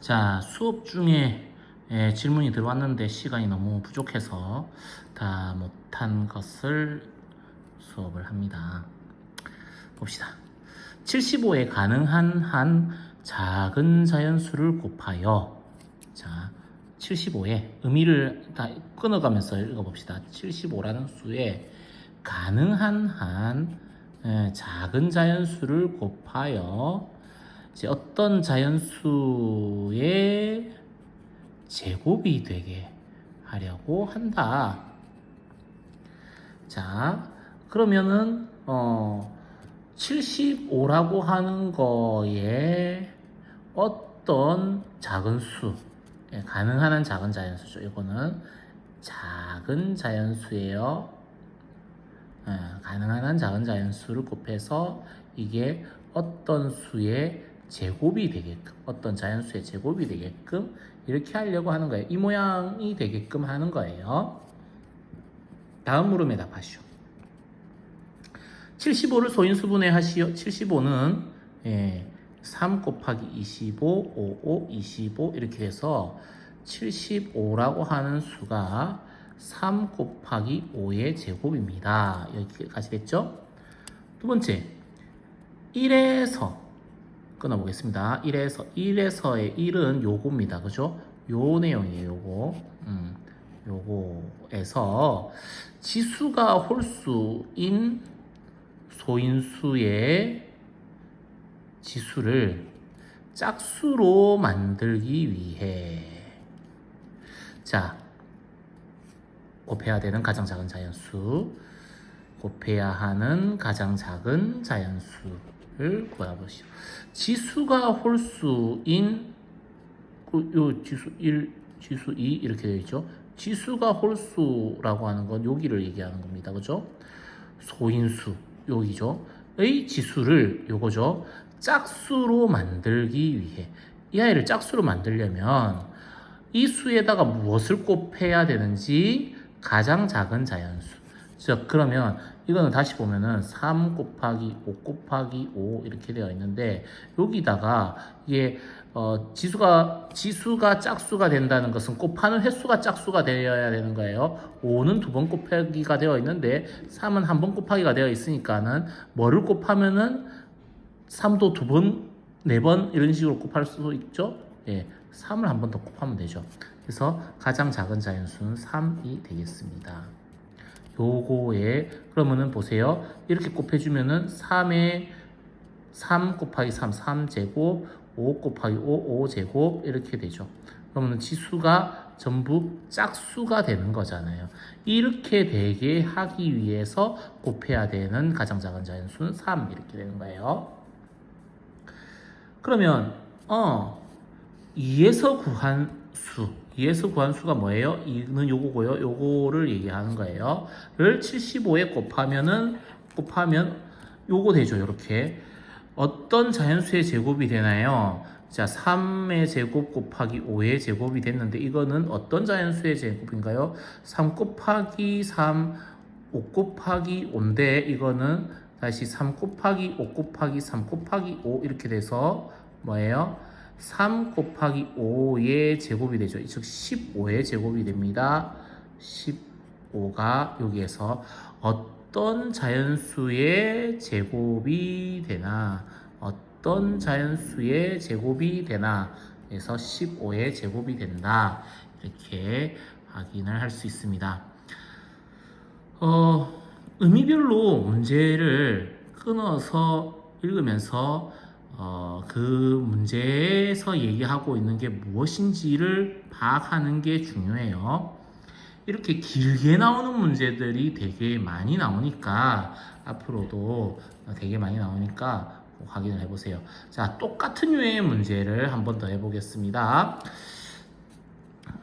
자, 수업 중에 예, 질문이 들어왔는데 시간이 너무 부족해서 다 못한 것을 수업을 합니다. 봅시다. 75에 가능한 한 작은 자연수를 곱하여 자, 75에 의미를 다 끊어가면서 읽어봅시다. 75라는 수에 가능한 한 예, 작은 자연수를 곱하여 이제 어떤 자연수의 제곱이 되게 하려고 한다. 자, 그러면은 어 75라고 하는 거에 어떤 작은 수, 예, 가능한 한 작은 자연수죠. 이거는 작은 자연수예요. 예, 가능한 한 작은 자연수를 곱해서 이게 어떤 수의 제곱이 되게끔, 어떤 자연수의 제곱이 되게끔 이렇게 하려고 하는 거예요. 이 모양이 되게끔 하는 거예요. 다음 물음에 답하시오. 75를 소인수분해 하시오. 75는 예, 3 곱하기 25, 55, 25 이렇게 해서 75라고 하는 수가 3 곱하기 5의 제곱입니다. 여기까지 됐죠? 두 번째, 1에서 끊어보겠습니다. 1에서 1에서의 1은 요겁니다. 그죠? 요 내용이에요. 요거. 음, 요거에서 지수가 홀수인 소인수의 지수를 짝수로 만들기 위해 자 곱해야 되는 가장 작은 자연수 곱해야 하는 가장 작은 자연수를 구해보시오. 지수가 홀수인 그, 요 지수 1, 지수 2 이렇게 되어 있죠. 지수가 홀수라고 하는 건 여기를 얘기하는 겁니다. 그죠? 소인수 여기죠. 의 지수를 요거죠. 짝수로 만들기 위해 이 아이를 짝수로 만들려면 이 수에다가 무엇을 곱해야 되는지 가장 작은 자연수. 즉 그러면 이거는 다시 보면은 3 곱하기 5 곱하기 5 이렇게 되어 있는데 여기다가 이게 어, 지수가 지수가 짝수가 된다는 것은 곱하는 횟수가 짝수가 되어야 되는 거예요. 5는 두 번 곱하기가 되어 있는데 3은 한 번 곱하기가 되어 있으니까는 뭐를 곱하면은 3도 두 번, 네 번 이런 식으로 곱할 수 있죠. 예, 3을 한 번 더 곱하면 되죠. 그래서 가장 작은 자연수는 3이 되겠습니다. 요거에 그러면은 보세요. 이렇게 곱해주면은 3에 3 곱하기 3, 3제곱, 5 곱하기 5, 5제곱 이렇게 되죠. 그러면 지수가 전부 짝수가 되는 거잖아요. 이렇게 되게 하기 위해서 곱해야 되는 가장 작은 자연수는 3 이렇게 되는 거예요. 그러면 어 2에서 구한 수 2에서 구한 수가 뭐예요? 2는 요거고요. 요거를 얘기하는 거예요. 를 75에 곱하면은 곱하면 요거 되죠. 이렇게 어떤 자연수의 제곱이 되나요? 자, 3의 제곱 곱하기 5의 제곱이 됐는데 이거는 어떤 자연수의 제곱인가요? 3 곱하기 3, 5 곱하기 5인데 이거는 다시 3 곱하기 5 곱하기 3 곱하기 5 이렇게 돼서 뭐예요? 3 곱하기 5의 제곱이 되죠. 즉 15의 제곱이 됩니다. 15가 여기에서 어떤 자연수의 제곱이 되나 어떤 자연수의 제곱이 되나 그래서 15의 제곱이 된다. 이렇게 확인을 할 수 있습니다. 어, 의미별로 문제를 끊어서 읽으면서 어, 그 문제에서 얘기하고 있는 게 무엇인지를 파악하는 게 중요해요. 이렇게 길게 나오는 문제들이 되게 많이 나오니까 앞으로도 되게 많이 나오니까 꼭 확인을 해보세요. 자, 똑같은 유의 문제를 한 번 더 해보겠습니다.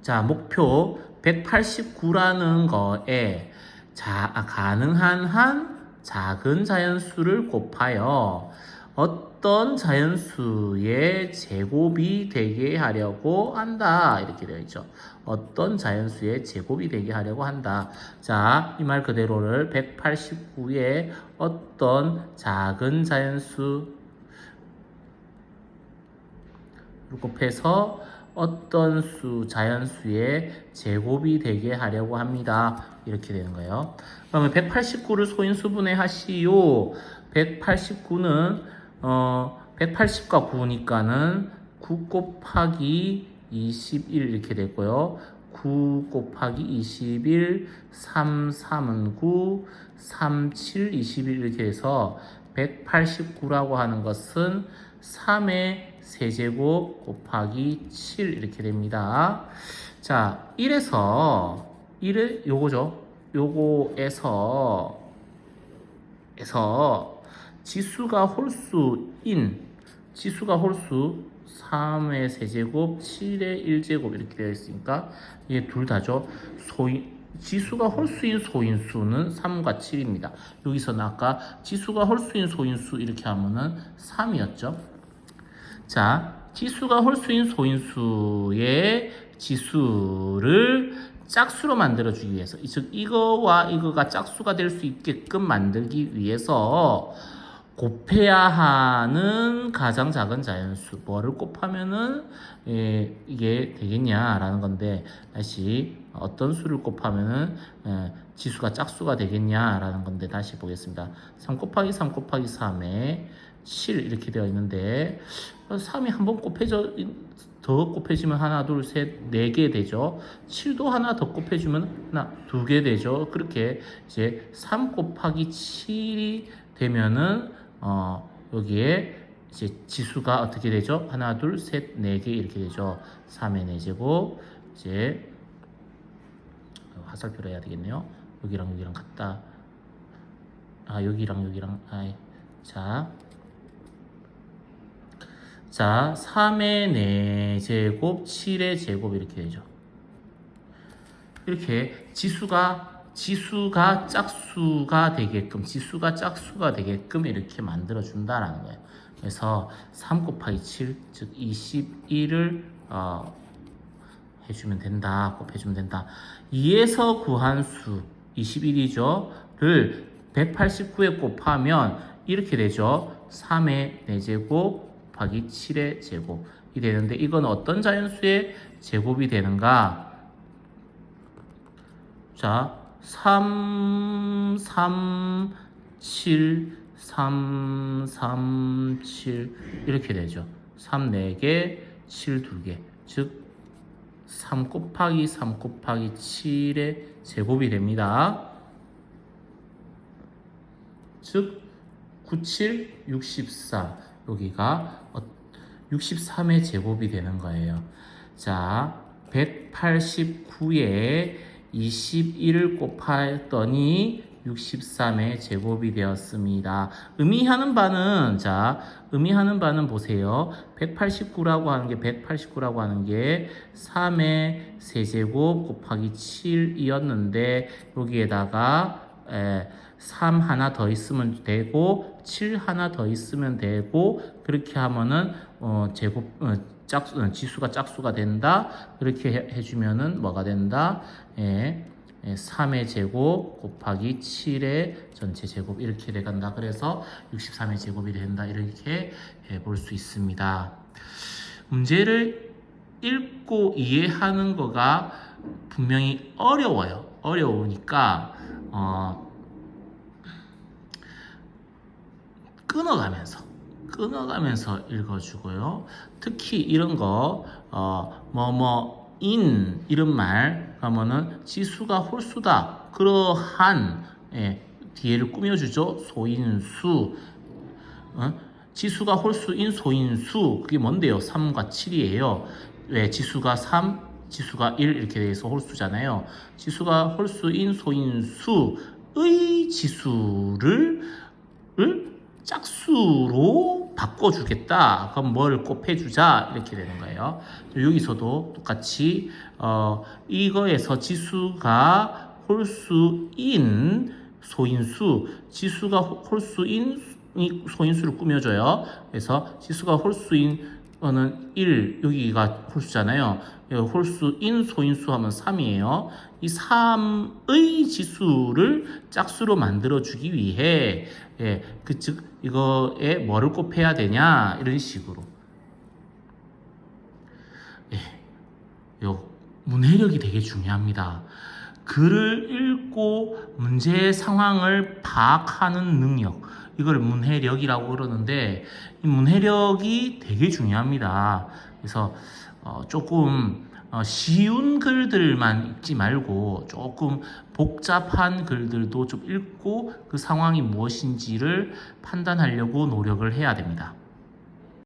자, 목표 189라는 거에 자, 아, 가능한 한 작은 자연수를 곱하여 어떤 자연수의 제곱이 되게 하려고 한다. 이렇게 되어 있죠. 어떤 자연수의 제곱이 되게 하려고 한다. 자, 이 말 그대로를 189의 어떤 작은 자연수를 곱해서 어떤 수, 자연수의 제곱이 되게 하려고 합니다. 이렇게 되는 거예요. 그러면 189를 소인수분해 하시오. 189는 어 180과 9니까는 9 곱하기 21 이렇게 됐고요. 9 곱하기 21, 3, 3은 9, 3, 7, 21 이렇게 해서 189라고 하는 것은 3의 세제곱 곱하기 7 이렇게 됩니다. 자, 1에서 1을 요거죠. 요거에서 에서 지수가 홀수 인 지수가 홀수 3의 세제곱 7의 1제곱 이렇게 되어 있으니까 이게 둘 다죠. 소인 지수가 홀수인 소인수는 3과 7입니다. 여기서는 아까 지수가 홀수인 소인수 이렇게 하면은 3이었죠. 자, 지수가 홀수인 소인수의 지수를 짝수로 만들어주기 위해서, 즉 이거와 이거가 짝수가 될 수 있게끔 만들기 위해서 곱해야 하는 가장 작은 자연수 뭐를 곱하면은 예, 이게 되겠냐라는 건데 다시 어떤 수를 곱하면은 예, 지수가 짝수가 되겠냐라는 건데 다시 보겠습니다. 3 곱하기 3 곱하기 3에 7 이렇게 되어 있는데 3이 한 번 곱해져 더 곱해지면 하나 둘셋네 개 되죠. 7도 하나 더 곱해주면 하나 두 개 되죠. 그렇게 이제 3 곱하기 7이 되면은 어 여기에 이제 지수가 어떻게 되죠? 하나 둘 셋 네 개 이렇게 되죠. 3의 4제곱 이제 화살표로 해야 되겠네요. 여기랑 여기랑 같다. 아 여기랑 여기랑 아이 자. 자, 3의 4제곱, 7의 제곱 이렇게 되죠. 이렇게 지수가 지수가 짝수가 되게끔 지수가 짝수가 되게끔 이렇게 만들어 준다라는 거예요. 그래서 3 곱하기 7, 즉 21을 어, 해주면 된다. 곱해주면 된다. 2에서 구한 수 21이죠.를 189에 곱하면 이렇게 되죠. 3의 4제곱 곱하기 7의 제곱이 되는데 이건 어떤 자연수의 제곱이 되는가? 자, 3, 3, 7, 3, 3, 7 이렇게 되죠. 3 4개, 7 2개. 즉, 3 곱하기 3 곱하기 7의 제곱이 됩니다. 즉, 97, 64. 여기가 63의 제곱이 되는 거예요. 자, 189에 21을 곱했더니 63의 제곱이 되었습니다. 의미하는 바는 자, 의미하는 바는 보세요. 189라고 하는 게 189라고 하는 게 3의 세제곱 곱하기 7이었는데 여기에다가 에, 3 하나 더 있으면 되고 7 하나 더 있으면 되고 그렇게 하면은 어, 제곱 어, 짝 어, 지수가 짝수가 된다. 그렇게 해, 해주면은 뭐가 된다? 예, 예, 3의 제곱 곱하기 7의 전체 제곱. 이렇게 돼간다. 그래서 63의 제곱이 된다. 이렇게 볼 수 있습니다. 문제를 읽고 이해하는 거가 분명히 어려워요. 어려우니까 어, 끊어가면서 끊어가면서 읽어주고요. 특히 이런 거, 어, 뭐, 뭐, 인, 이런 말, 그러면은 지수가 홀수다. 그러한, 예, 뒤에를 꾸며주죠. 소인수. 어? 지수가 홀수인 소인수. 그게 뭔데요? 3과 7이에요. 왜? 지수가 3, 지수가 1 이렇게 돼서 홀수잖아요. 지수가 홀수인 소인수의 지수를 을 짝수로 바꿔주겠다. 그럼 뭘 곱해주자. 이렇게 되는 거예요. 여기서도 똑같이, 어, 이거에서 지수가 홀수인 소인수, 지수가 홀수인 소인수를 꾸며줘요. 그래서 지수가 홀수인 는 1, 여기가 홀수잖아요. 홀수 인 소인수 하면 3이에요. 이 3의 지수를 짝수로 만들어 주기 위해, 예, 그, 즉, 이거에 뭐를 곱해야 되냐, 이런 식으로. 문해력이 되게 중요합니다. 글을 읽고 문제의 상황을 파악하는 능력. 이걸 문해력이라고 그러는데 이 문해력이 되게 중요합니다. 그래서 어, 조금 어, 쉬운 글들만 읽지 말고 조금 복잡한 글들도 좀 읽고 그 상황이 무엇인지를 판단하려고 노력을 해야 됩니다.